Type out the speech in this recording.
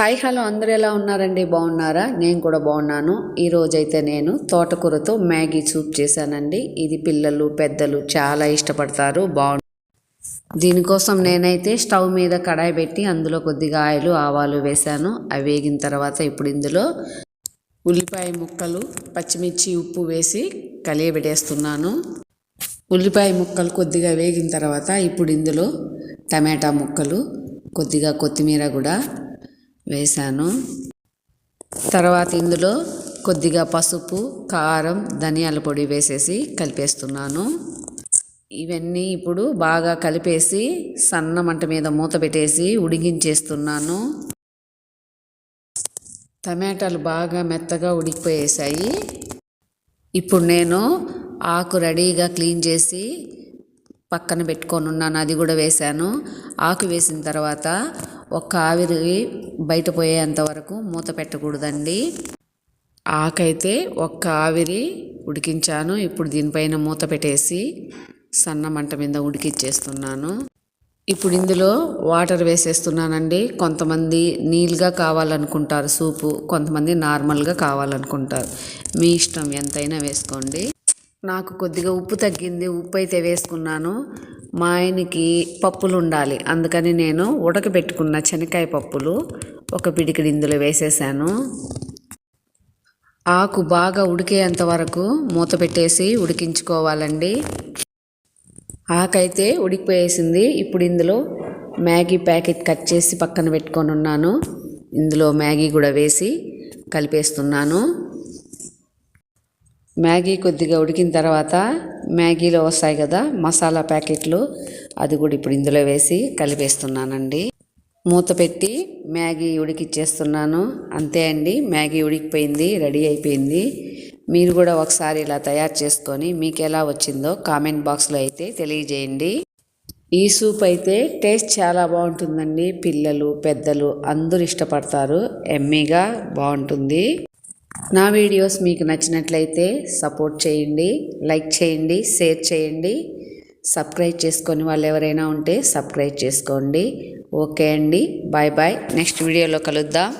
Hi hello అందరూ ఎలా ఉన్నారండి? బాగున్నారా? నేను కూడా బాగున్నాను. ఈరోజైతే నేను తోటకూరతో మ్యాగీ సూప్ చేశానండి. ఇది పిల్లలు పెద్దలు చాలా ఇష్టపడతారు. బాగు దీనికోసం నేనైతే స్టవ్ మీద కడాయి పెట్టి అందులో కొద్దిగా ఆయిలు ఆవాలు వేశాను. అవి వేగిన తర్వాత ఇప్పుడు ఇందులో ఉల్లిపాయ ముక్కలు పచ్చిమిర్చి ఉప్పు వేసి కలియబెట్టేస్తున్నాను. ఉల్లిపాయ ముక్కలు కొద్దిగా వేగిన తర్వాత ఇప్పుడు ఇందులో టమాటా ముక్కలు కొద్దిగా కొత్తిమీర కూడా వేశాను. తర్వాత ఇందులో కొద్దిగా పసుపు కారం ధనియాల పొడి వేసేసి కలిపేస్తున్నాను. ఇవన్నీ ఇప్పుడు బాగా కలిపేసి సన్న మంట మీద మూత పెట్టేసి ఉడిగించేస్తున్నాను టమాటాలు బాగా మెత్తగా ఉడికిపోయేసాయి ఇప్పుడు నేను ఆకు రెడీగా క్లీన్ చేసి పక్కన పెట్టుకొని ఉన్నాను. అది కూడా వేశాను. ఆకు వేసిన తర్వాత ఒక ఆవిరి బయట పోయేంత వరకు మూత పెట్టకూడదండి. ఆకైతే ఒక్క ఆవిరి ఉడికించాను. ఇప్పుడు దీనిపైన మూత పెట్టేసి సన్న మంట మీద ఉడికిచ్చేస్తున్నాను. ఇప్పుడు ఇందులో వాటర్ వేసేస్తున్నానండి. కొంతమంది నీళ్ళుగా కావాలనుకుంటారు సూపు కొంతమంది నార్మల్గా కావాలనుకుంటారు. మీ ఇష్టం ఎంతైనా వేసుకోండి. నాకు కొద్దిగా ఉప్పు తగ్గింది. ఉప్పు అయితే వేసుకున్నాను. మా ఆయనకి పప్పులు ఉండాలి అందుకని నేను ఉడకబెట్టుకున్న శనక్కాయ పప్పులు ఒక పిడికిడి ఇందులో వేసేసాను. ఆకు బాగా ఉడికేంత వరకు మూత పెట్టేసి ఉడికించుకోవాలండి. ఆకైతే ఉడికిపోయేసింది. ఇప్పుడు ఇందులో మ్యాగీ ప్యాకెట్ కట్ చేసి పక్కన పెట్టుకొని ఉన్నాను. ఇందులో మ్యాగీ కూడా వేసి కలిపేస్తున్నాను. మ్యాగీ కొద్దిగా ఉడికిన తర్వాత మ్యాగీలో వస్తాయి కదా మసాలా ప్యాకెట్లు అది కూడా ఇప్పుడు ఇందులో వేసి కలిపేస్తున్నానండి. మూత పెట్టి మ్యాగీ ఉడికిచ్చేస్తున్నాను. అంతే అండి మ్యాగీ ఉడికిపోయింది రెడీ అయిపోయింది. మీరు కూడా ఒకసారి ఇలా తయారు చేసుకొని మీకు ఎలా వచ్చిందో కామెంట్ బాక్స్లో అయితే తెలియజేయండి. ఈ సూప్ అయితే టేస్ట్ చాలా బాగుంటుందండి. పిల్లలు పెద్దలు అందరూ ఇష్టపడతారు. ఎమ్మీగా బాగుంటుంది. నా వీడియోస్ మీకు నచ్చినట్లయితే సపోర్ట్ చేయండి లైక్ చేయండి షేర్ చేయండి. సబ్స్క్రైబ్ చేసుకొని వాళ్ళు ఎవరైనా ఉంటే సబ్స్క్రైబ్ చేసుకోండి. ఓకే అండి. Bye bye. నెక్స్ట్ వీడియోలో కలుద్దాం.